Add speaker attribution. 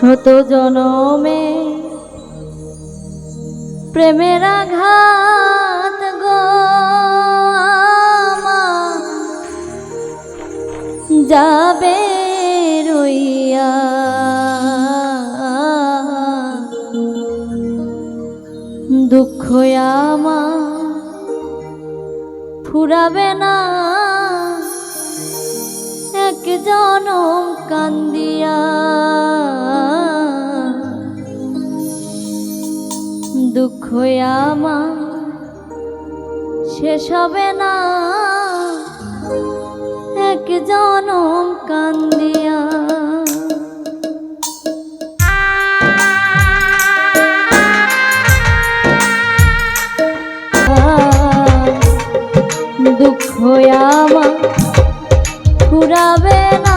Speaker 1: শত জনমে প্রেমের আঘাত গো যাবে রইয়া। দুঃখ ফুরাবে না। এক জনম কান্দিয়া দুঃখ আমার শেষ হবে না। এক জনম কান্দিয়া। দুঃখ আমার ফুরাবে না।